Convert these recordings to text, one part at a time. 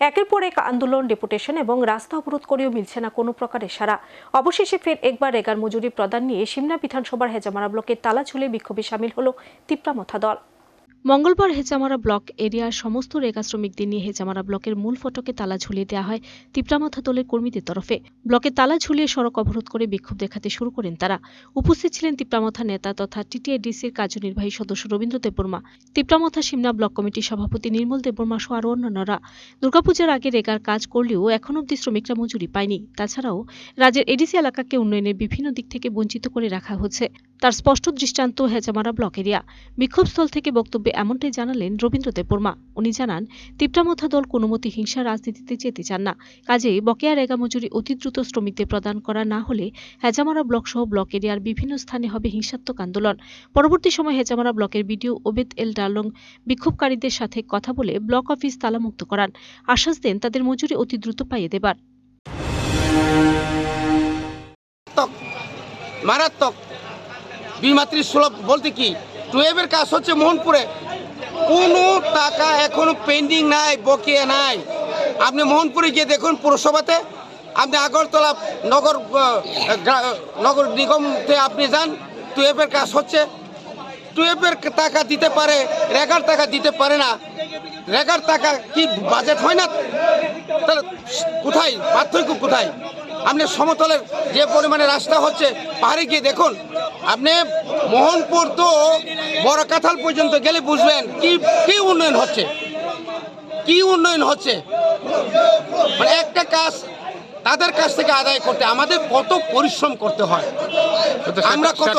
একের পর এক আন্দোলন, ডেপুটেশন এবং রাস্তা অবরোধ করেও মিলছে না কোনো প্রকারের সারা অবশেষে ফের একবার রেগার মজুরি প্রদান নিয়ে সিমনা বিধানসভার হেজামারা ব্লকের তালা ঝুলে বিক্ষোভে সামিল হল তিপ্রামথা দল। মঙ্গলবার হেজামারা ব্লক এরিয়ার সমস্ত রেগা শ্রমিকদের নিয়ে হেজামারা ব্লকের মূল ফটকে তালা ঝুলিয়ে দেওয়া হয় তিপ্রামাথা দলের কর্মীদের তরফে। ব্লকে তালা ঝুলিয়ে সড়ক অবরোধ করে বিক্ষোভ দেখাতে শুরু করেন তারা। উপস্থিত ছিলেন তিপ্রামথা নেতা তথা টিটিএডিসির কার্যনির্বাহী সদস্য রবীন্দ্র দেববর্মা তিপ্রামথা সিমনা ব্লক কমিটির সভাপতি নির্মল দেববর্মা সহ আরও অন্যান্যরা। দুর্গাপূজার আগে রেগার কাজ করলেও এখন অবধি শ্রমিকরা মজুরি পায়নি। তাছাড়াও রাজ্যের এডিসি এলাকাকে উন্নয়নের বিভিন্ন দিক থেকে বঞ্চিত করে রাখা হচ্ছে। তার স্পষ্ট দৃষ্টান্ত হেজামারা ব্লক এরিয়া। বিক্ষোভস্থল থেকে বক্তব্যে এমনটাই জানালেন রবীন্দ্র দেববর্মা। উনি জানান তিপ্রামথা দল কোনো মতে হিংসা রাজনীতিতে যেতে চান না। কাজেই বকেয়া রেগা মজুরি অতি দ্রুত শ্রমিকদের প্রদান করা না হলে হেজামারা ব্লক সহ ব্লক এরিয়ার বিভিন্ন স্থানে হবে হিংসাত্মক আন্দোলন। পরবর্তী সময় হেজামারা ব্লকের বিডিও ওবেদ এল ডালং বিক্ষোভকারীদের সাথে কথা বলে ব্লক অফিস তালামুক্ত করান। আশ্বাস দেন তাদের মজুরি অতি দ্রুত পাইয়ে দেবার। মারাত্মক বিমাত্রী সুলভ বলতে কি? টুয়েলভের কাজ হচ্ছে মোহনপুরে। কোনো টাকা এখনও পেন্ডিং নাই, বকেয়া নাই। আপনি মোহনপুরে গিয়ে দেখুন পুরসভাতে। আপনি আগরতলা নগর নগর নিগমতে আপনি যান টুয়েলভের কাজ হচ্ছে। টুয়েলভের টাকা দিতে পারে, রেগার টাকা দিতে পারে না। রেগার টাকা কি বাজেট হয় না? তাহলে কোথায়? পার্থক্য কোথায়? আপনি সমতলের যে পরিমাণে রাস্তা হচ্ছে, পাহাড়ে গিয়ে দেখুন। আপনি মোহনপুর তো বড় কাঁঠাল পর্যন্ত গেলে বুঝবেন কি কি উন্নয়ন হচ্ছে। কি উন্নয়ন হচ্ছে। মানে একটা কাজ তাদের কাছ থেকে আদায় করতে আমাদের কত পরিশ্রম করতে হয়। আমরা কত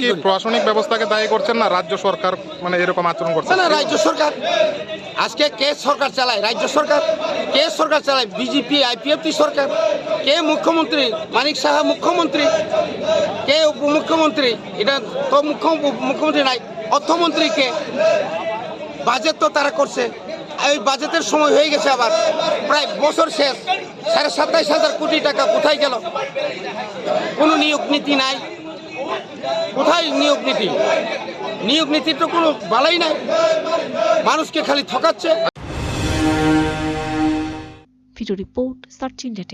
কি প্রশাসনিক ব্যবস্থাকে দায়ী করছেন না রাজ্য সরকার মানে এরকম আচরণ করছে না রাজ্য সরকার। আজকে কে সরকার চালায়? রাজ্য সরকার। কে সরকার চালায়? বিজেপি আইপিএফটি সরকার। কে মুখ্যমন্ত্রী? মানিক সাহা মুখ্যমন্ত্রী। কে উপমুখ্যমন্ত্রী? এটা তো মুখ্য মুখ্যমন্ত্রী নাই অর্থমন্ত্রী কে? বাজেট তো তারা করছে। এই বাজেটের সময় হয়ে গেছে আবার। প্রায় বছর শেষ। সাড়ে সাতাইশ হাজার কোটি টাকা কোথায় গেল? কোনো নিয়োগ নীতি নাই। কোথায় নিয়োগ নীতি? নিয়োগ নীতির তো কোনো বালাই নাই। মানুষকে খালি ঠকাচ্ছে। Video report search India